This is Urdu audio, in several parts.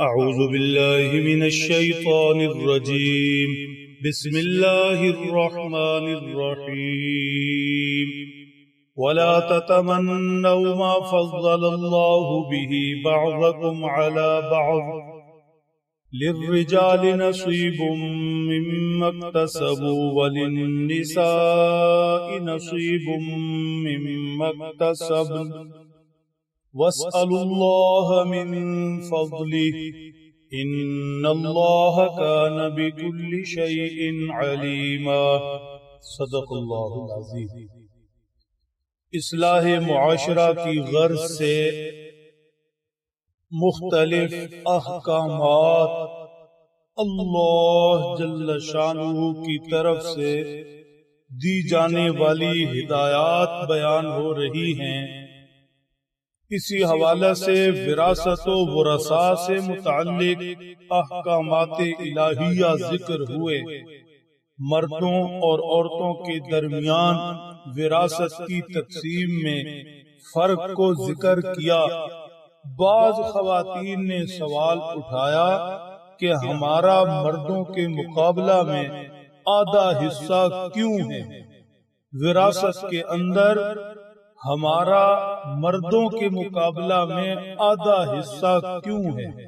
أعوذ بالله من الشيطان الرجيم. بسم الله الرحمن الرحيم. ولا تتمنوا ما فضل الله به بعضكم على بعض. للرجال نصيب مما اكتسبوا وللنساء نصيب مما اكتسبن. واسألوا الله من فضله إن الله كان بكل شيء عليما صدق الله العظيم اصلاح معاشرہ کی غرض سے مختلف احکامات اللہ جل شانہ کی طرف سے دی جانے والی ہدایات بیان ہو رہی ہیں۔ اسی حوالہ سے وراثت و ورثا سے متعلق احکامات الہیہ ذکر ہوئے۔ مردوں اور عورتوں کے درمیان وراثت کی تقسیم میں فرق کو ذکر کیا۔ بعض خواتین نے سوال اٹھایا کہ ہمارا مردوں کے مقابلہ میں آدھا حصہ کیوں ہے؟ وراثت کے اندر ہمارا مردوں کے مقابلہ میں آدھا حصہ کیوں ہے؟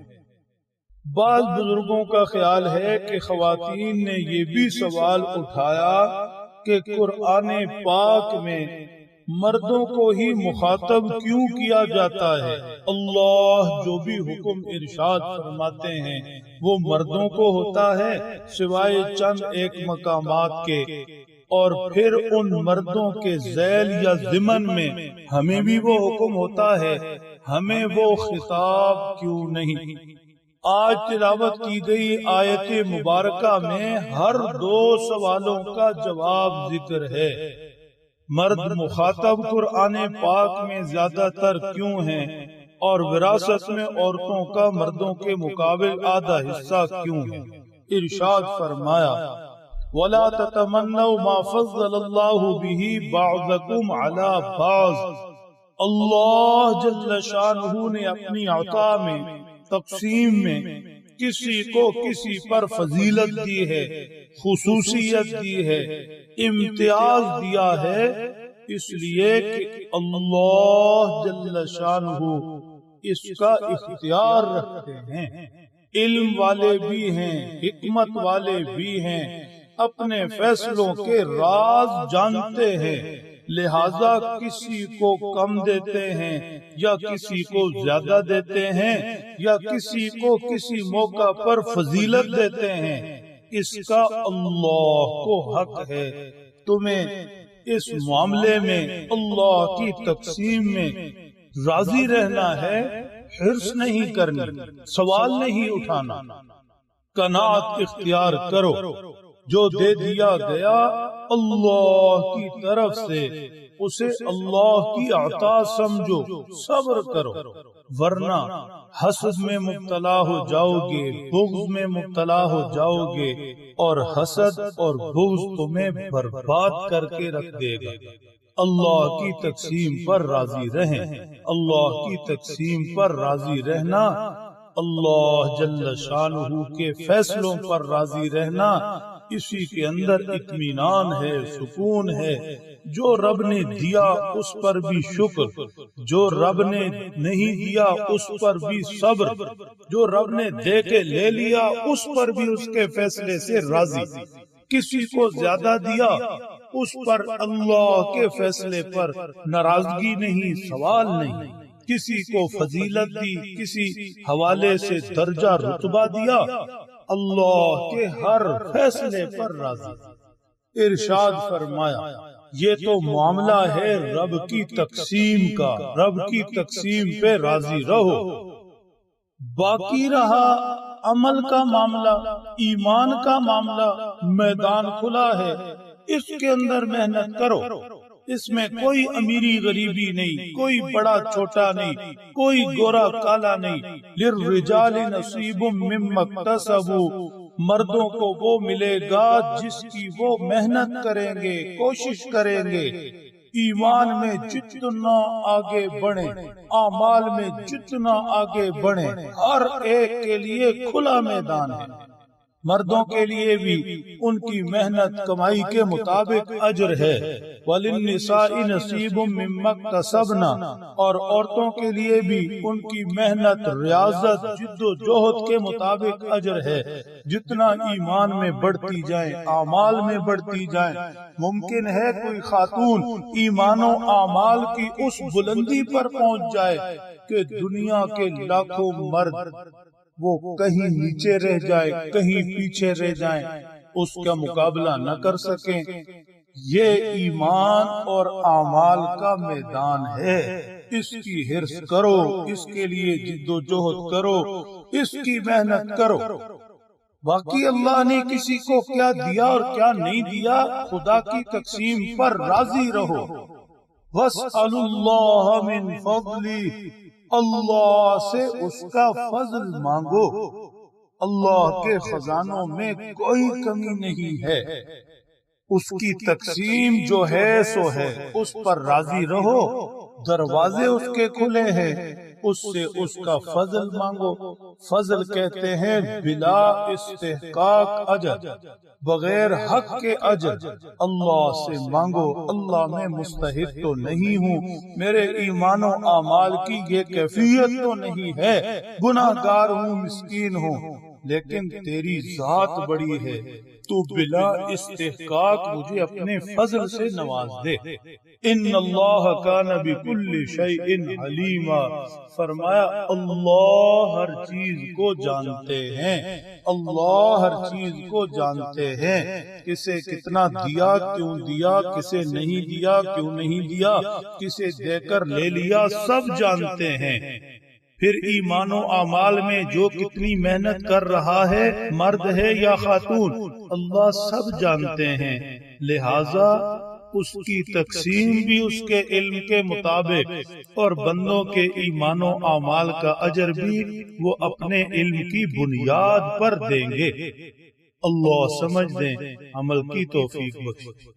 بعض بزرگوں کا خیال ہے کہ خواتین نے یہ بھی سوال اٹھایا کہ قرآن پاک میں مردوں کو ہی مخاطب کیوں کیا جاتا ہے؟ اللہ جو بھی حکم ارشاد فرماتے ہیں، وہ مردوں کو ہوتا ہے، سوائے چند ایک مقامات کے۔ اور پھر ان مردوں کے ذیل یا ضمن میں ہمیں بھی وہ حکم ہوتا ہے، ہمیں وہ خطاب کیوں نہیں؟ آج تلاوت کی گئی آیت مبارکہ میں ہر دو سوالوں کا جواب ذکر ہے۔ مرد مخاطب قرآن پاک میں زیادہ تر کیوں ہیں؟ اور وراثت میں عورتوں کا مردوں کے مقابل آدھا حصہ کیوں ہے ارشاد فرمایا ولا تتمنوا ما فضل الله به بعضكم على بعض. اللہ جل شانہ نے اپنی عطا میں، تقسیم میں کسی کو کسی پر فضیلت دی ہے، خصوصیت دی ہے، امتیاز دیا ہے۔ اس لیے کہ اللہ جل شانہ اس کا اختیار رکھتے ہیں۔ علم والے بھی ہیں، حکمت والے بھی ہیں۔ اپنے فیصلوں کے راز جانتے ہیں۔ لہذا کسی کو کم دیتے ہیں یا کسی کو زیادہ دیتے ہیں یا کسی کو کسی موقع پر فضیلت دیتے ہیں۔ اس کا اللہ کو حق ہے۔ تمہیں اس معاملے میں اللہ کی تقسیم میں راضی رہنا ہے۔ حرص نہیں کرنی، سوال نہیں اٹھانا۔ کنات اختیار کرو۔ جو دے دیا گیا اللہ کی طرف سے اسے اللہ کی عطا سمجھو صبر کرو۔ ورنہ حسد میں مبتلا ہو جاؤ گے بغض میں مبتلا ہو جاؤ گے اور حسد اور بغض تمہیں برباد کر کے رکھ دے گا۔ اللہ کی تقسیم پر راضی رہیں۔ اللہ کی تقسیم پر راضی رہنا۔ اللہ جل شانہ کے فیصلوں پر راضی رہنا۔ اسی کے اندر اطمینان ہے، سکون ہے۔ جو رب نے دیا، اس پر بھی شکر۔ جو رب نے نہیں دیا، اس پر بھی صبر۔ جو رب نے دے کے لے لیا، اس پر بھی اس کے فیصلے سے راضی۔ کسی کو زیادہ دیا، اس پر اللہ کے فیصلے پر ناراضگی نہیں، سوال نہیں۔ کسی کو فضیلت دی کسی حوالے سے درجہ رتبہ دیا اللہ کے ہر فیصلے پر راضی۔ ارشاد فرمایا یہ تو معاملہ ہے رب کی تقسیم کا رب کی تقسیم پہ راضی رہو۔ باقی رہا عمل کا معاملہ ایمان کا معاملہ میدان کھلا ہے اس کے اندر محنت کرو۔ اس میں کوئی امیری غریبی نہیں کوئی بڑا چھوٹا نہیں کوئی گورا کالا نہیں۔ للرجال نصیب مما اکتسبوا۔ مردوں کو وہ ملے گا جس کی وہ محنت کریں گے کوشش کریں گے۔ ایمان میں جتنا آگے بڑھے اعمال میں جتنا آگے بڑھے ہر ایک کے لیے کھلا میدان ہے۔ مردوں کے لیے بھی ان کی محنت کمائی کے مطابق اجر ہے۔ وَلِلنِّسَاءِ نَصِيبٌ مِّمَّا اكْتَسَبْنَا اور عورتوں کے لیے بھی ان کی محنت ریاضت جد و جہد کے مطابق اجر ہے۔ جتنا ایمان میں بڑھتی جائیں اعمال میں بڑھتی جائیں۔ ممکن ہے کوئی خاتون ایمان و اعمال کی اس بلندی پر پہنچ جائے کہ دنیا کے لاکھوں مرد وہ کہیں نیچے رہ جائے، کہیں پیچھے رہ جائیں۔ اس کا مقابلہ نہ کر سکیں۔ یہ ایمان اور اعمال کا میدان ہے۔ اس کی حرص کرو، اس کے لیے جد و جہد کرو، اس کی محنت کرو۔ باقی اللہ نے کسی کو کیا دیا اور کیا نہیں دیا، خدا کی تقسیم پر راضی رہو۔ وَاسْأَلُ اللَّهَ مِن فَضْلِ اللہ سے اس کا فضل مانگو۔ اللہ کے خزانوں میں کوئی کمی نہیں ہے۔ اس کی تقسیم جو ہے سو ہے۔ اس پر راضی رہو۔ دروازے اس کے کھلے ہیں۔ اس سے اس کا فضل مانگو۔ فضل کہتے ہیں، بلا استحقاق اجر، بغیر حق کے اجر۔ اللہ سے مانگو، اللہ میں مستحق تو نہیں ہوں۔ میرے ایمان و اعمال کی یہ کیفیت تو نہیں ہے۔ گناہ گار ہوں، مسکین ہوں۔ لیکن تیری ذات بڑی ہے۔ تو بلا استحقاق مجھے اپنے فضل سے نواز دے ان اللہ کا نبی کل شیء حلیما فرمایا اللہ ہر چیز کو جانتے ہیں۔ اللہ ہر چیز کو جانتے ہیں۔ کسے کتنا دیا کیوں دیا؟ کسے نہیں دیا کیوں نہیں دیا؟ کسے دے کر لے لیا سب جانتے ہیں۔ پھر ایمان و اعمال میں جو کتنی محنت کر رہا ہے، مرد ہے یا خاتون، اللہ سب جانتے ہیں۔ لہذا اس کی تقسیم بھی اس کے علم کے مطابق اور بندوں کے ایمان و اعمال کا اجر بھی وہ اپنے علم کی بنیاد پر دیں گے۔ اللہ سمجھ دیں، عمل کی توفیق بخش